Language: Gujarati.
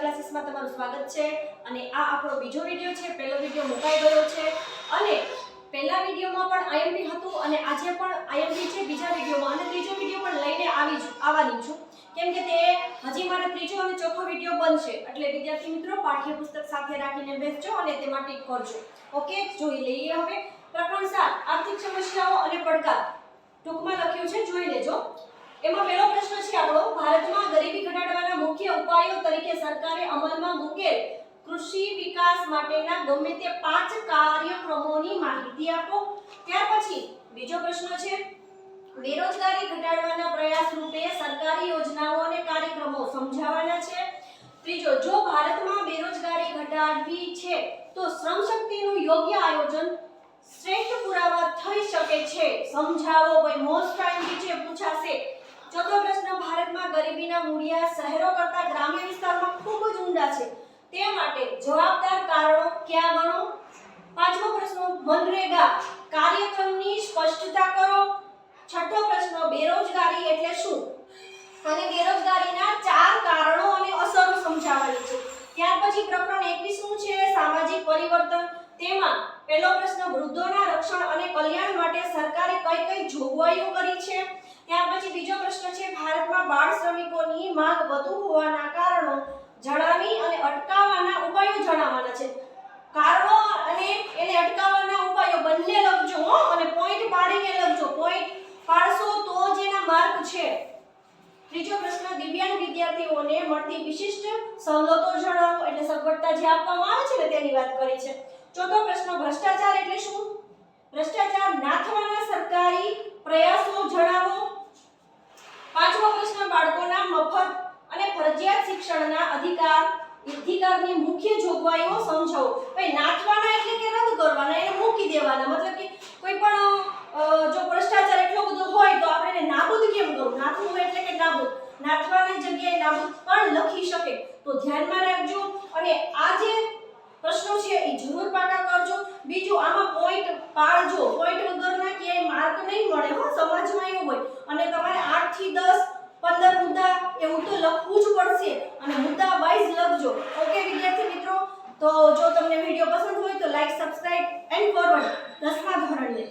પુસ્તકમાં તમારું સ્વાગત છે. અને આ આપણો બીજો વીડિયો છે. પહેલો વીડિયો મુકાઈ ગયો છે. અને પહેલા વિડીયોમાં પણ આઈએમપી હતું અને આજે પણ આઈએમપી છે. બીજા વિડીયોમાં અને ત્રીજો વીડિયો પણ લઈને આવી આવવાની છું. કેમ કે તે હજી મારો ત્રીજો અને ચોથો વીડિયો બનશે. એટલે વિદ્યાર્થી મિત્રો, પાઠ્યપુસ્તક સાથે રાખીને બેસજો અને તેમાં ટીક કરજો. ઓકે? જોઈ લઈએ હવે. પ્રકરણ સાત. આર્થિક સમસ્યાઓ અને પડકાર. ટૂંકમાં લખ્યું છે. જોઈ લેજો. એમાં પહેલો પ્રશ્ન છે આપણો. ભારતમાં ગરીબી તરીકે સરકારે અમલમાં મૂકેલ કૃષિ વિકાસ માટેના ગમે તે પાંચ કાર્યક્રમોની માહિતી આપો. ત્યાર પછી બીજો પ્રશ્ન છે, બેરોજગારી ઘટાડવાના પ્રયાસ રૂપે સરકારી યોજનાઓ અને કાર્યક્રમો સમજાવવાના છે. ત્રીજો, જો ભારતમાં બેરોજગારી ઘટાડવી છે, તો શ્રમ શક્તિનું યોગ્ય આયોજન શ્રેષ્ઠ પુરાવા થઈ શકે છે. સમજાવો ભાઈ મોસ્ટ ટાઈમ છે પૂછાશે ચોથો પ્રશ્ન ભારતમાં ગરીબીના મૂળિયા શહેરો કરતા ગ્રામ્ય વિસ્તારમાં ખૂબ જ ઊંડા છે. તે માટે જવાબદાર કારણો ક્યાં ગણો? પાંચમો પ્રશ્ન, મનરેગા કાર્યક્રમની સ્પષ્ટતા કરો. છઠ્ઠો પ્રશ્ન, બેરોજગારી એટલે શું? અને બેરોજગારીના ચાર કારણો અને અસરો સમજાવવાની છે. ત્યાર પછી પ્રકરણ 21 શું છે, સામાજિક પરિવર્તન. તેમાં પહેલો પ્રશ્ન, વૃદ્ધોના રક્ષણ અને કલ્યાણ માટે સરકારે કઈ કઈ જોગવાઈઓ કરી છે? ત્યાર પછી બીજો પ્રશ્ન છે, ભારતમાં બાળ માંગ વધુ હોવાના કારણો જણાવી અને અટકાવવાના ઉપાયો જણાવવાના છે. કારણો અને એને અટકાવવાના ઉપાયો બંને લખજો હો અને પોઈન્ટ પાડીને લખજો. પોઈન્ટ પાડશો તો જ એના માર્ક છે. ત્રીજો પ્રશ્ન, દિવ્યાંગ વિદ્યાર્થીઓને મળતી વિશિષ્ટ સવલતો જણાવો. એટલે સગવડતા જે આપવામાં આવે છે ને તેની વાત કરી છે. ચોથો પ્રશ્ન, ભ્રષ્ટાચાર એટલે શું? ભ્રષ્ટાચાર નાથવાના સરકારી પ્રયાસો જણાવો પાંચમો પ્રશ્ન બાળકોના મફત અને ફરજિયાત શિક્ષણના અધિકાર, અધિકારની મુખ્ય જોગવાઈઓ સમજાવો. ભાઈ નાખવાના એટલે કે રદ કરવાના, એને મૂકી દેવાના. મતલબ કે કોઈ પણ જો ભ્રષ્ટાચાર એટલો બધો હોય તો આપણે એને નાબૂદ કેમ કરવું નાથવું એટલે કે નાબૂદ. નાથવાની જગ્યાએ નાબૂદ પણ લખી શકે. તો ધ્યાનમાં રાખજો. અને આ જે પ્રશ્નો છે એ જરૂર પાકા કરજો. બીજું, આમાં પોઈન્ટ પાડજો. પોઈન્ટ વગરના ક્યાંય માર્ક નહીં મળે હો, સમાજમાં એવું હોય. અને તમારે દસમા ધોરણે